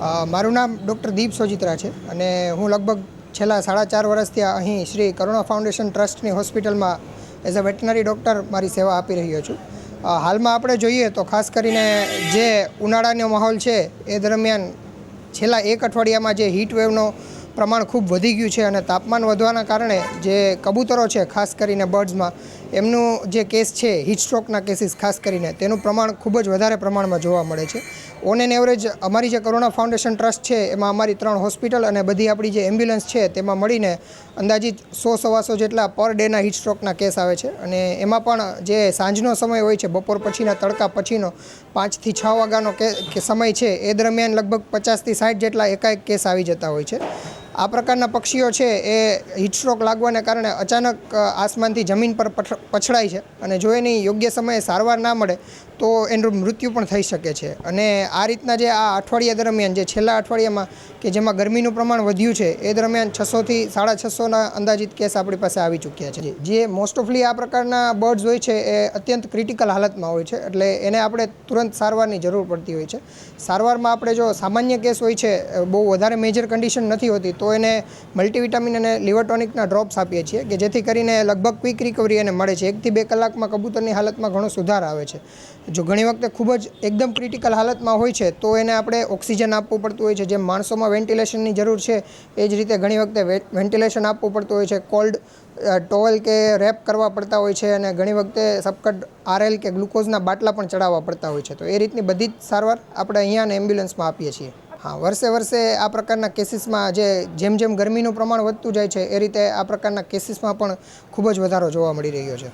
મારું નામ ડૉક્ટર દીપ સોજિત્રા છે અને હું લગભગ છેલ્લા સાડા ચાર વર્ષથી અહીં શ્રી કરુણા ફાઉન્ડેશન ટ્રસ્ટની હોસ્પિટલમાં એઝ અ વેટનરી ડૉક્ટર મારી સેવા આપી રહ્યો છું. હાલમાં આપણે જોઈએ તો ખાસ કરીને જે ઉનાળાનો માહોલ છે એ દરમિયાન છેલ્લા એક અઠવાડિયામાં જે હીટ વેવનો પ્રમાણ ખૂબ વધી ગયું છે અને તાપમાન વધવાના કારણે જે કબૂતરો છે, ખાસ કરીને બર્ડ્સમાં, એમનું જે કેસ છે હિટસ્ટ્રોકના કેસીસ ખાસ કરીને, તેનું પ્રમાણ ખૂબ જ વધારે પ્રમાણમાં જોવા મળે છે. ઓન એન એવરેજ અમારી જે કરુણા ફાઉન્ડેશન ટ્રસ્ટ છે, એમાં અમારી ત્રણ હોસ્પિટલ અને બધી આપણી જે એમ્બ્યુલન્સ છે, તેમાં મળીને અંદાજિત સો સવાસો જેટલા પર ડેના હિટસ્ટ્રોકના કેસ આવે છે. અને એમાં પણ જે સાંજનો સમય હોય છે, બપોર પછીના તડકા પછીનો પાંચથી છ વાગ્યાનો કે સમય છે, એ દરમિયાન લગભગ પચાસથી સાઠ જેટલા એકાએક કેસ આવી જતા હોય છે. આ પ્રકારના પક્ષીઓ છે એ હીટસ્ટ્રોક લાગવાને કારણે અચાનક આસમાનથી જમીન પર પછડાય છે અને જો એની યોગ્ય સમયે સારવાર ના મળે, તો એનું મૃત્યુ પણ થઈ શકે છે. અને આ રીતના જે આ અઠવાડિયા દરમિયાન, જે છેલ્લા અઠવાડિયામાં કે જેમાં ગરમીનું પ્રમાણ વધ્યું છે, એ દરમિયાન છસોથી સાડા છસોના અંદાજિત કેસ આપણી પાસે આવી ચૂક્યા છે. જે મોસ્ટ ઓફલી આ પ્રકારના બર્ડ્સ હોય છે, એ અત્યંત ક્રિટિકલ હાલતમાં હોય છે, એટલે એને આપણે તુરંત સારવારની જરૂર પડતી હોય છે. સારવારમાં આપણે જો સામાન્ય કેસ હોય છે બહુ વધારે મેજર કન્ડિશન નથી હોતી, તો એને મલ્ટીવિટામિન અને લિવરટોનિકના ડ્રોપ્સ આપીએ છીએ કે જેથી કરીને લગભગ ક્વિક રિકવરી એને મળે છે. એકથી બે કલાકમાં કબૂતરની હાલતમાં ઘણો સુધાર આવે છે. જો ઘણી વખતે ખૂબ જ એકદમ ક્રિટિકલ હાલતમાં હોય છે, તો એને આપણે ઓક્સિજન આપવું પડતું હોય છે. જેમ માણસોમાં વેન્ટિલેશનની જરૂર છે, એ જ રીતે ઘણી વખતે વેન્ટિલેશન આપવું પડતું હોય છે. કોલ્ડ ટોવેલ કે રેપ કરવા પડતા હોય છે અને ઘણી વખતે સપકટ આરએલ કે ગ્લુકોઝના બાટલા પણ ચડાવવા પડતા હોય છે. તો એ રીતની બધી જ સારવાર આપણે અહીંયા અને એમ્બ્યુલન્સમાં આપીએ છીએ. હા, વર્ષે વર્ષે આ પ્રકારના કેસીસમાં જે જેમ જેમ ગરમીનું પ્રમાણ વધતું જાય છે, એ રીતે આ પ્રકારના કેસીસમાં પણ ખૂબ જ વધારો જોવા મળી રહ્યો છે.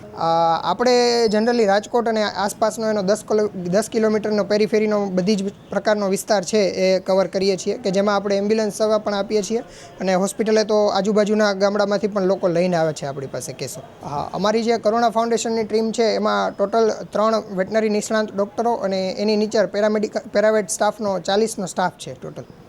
આપણે જનરલી રાજકોટ અને આસપાસનો એનો દસ કિલો, દસ કિલોમીટરનો પેરીફેરીનો બધી જ પ્રકારનો વિસ્તાર છે, એ કવર કરીએ છીએ કે જેમાં આપણે એમ્બ્યુલન્સ સેવા પણ આપીએ છીએ અને હોસ્પિટલે તો આજુબાજુના ગામડામાંથી પણ લોકો લઈને આવે છે આપણી પાસે કેસો. હા, અમારી જે કરુણા ફાઉન્ડેશનની ટીમ છે, એમાં ટોટલ ત્રણ વેટનરી નિષ્ણાંત ડૉક્ટરો અને એની નીચે પેરામેડિકલ પેરાવેટ સ્ટાફનો ચાલીસનો સ્ટાફ છે. ટોટલ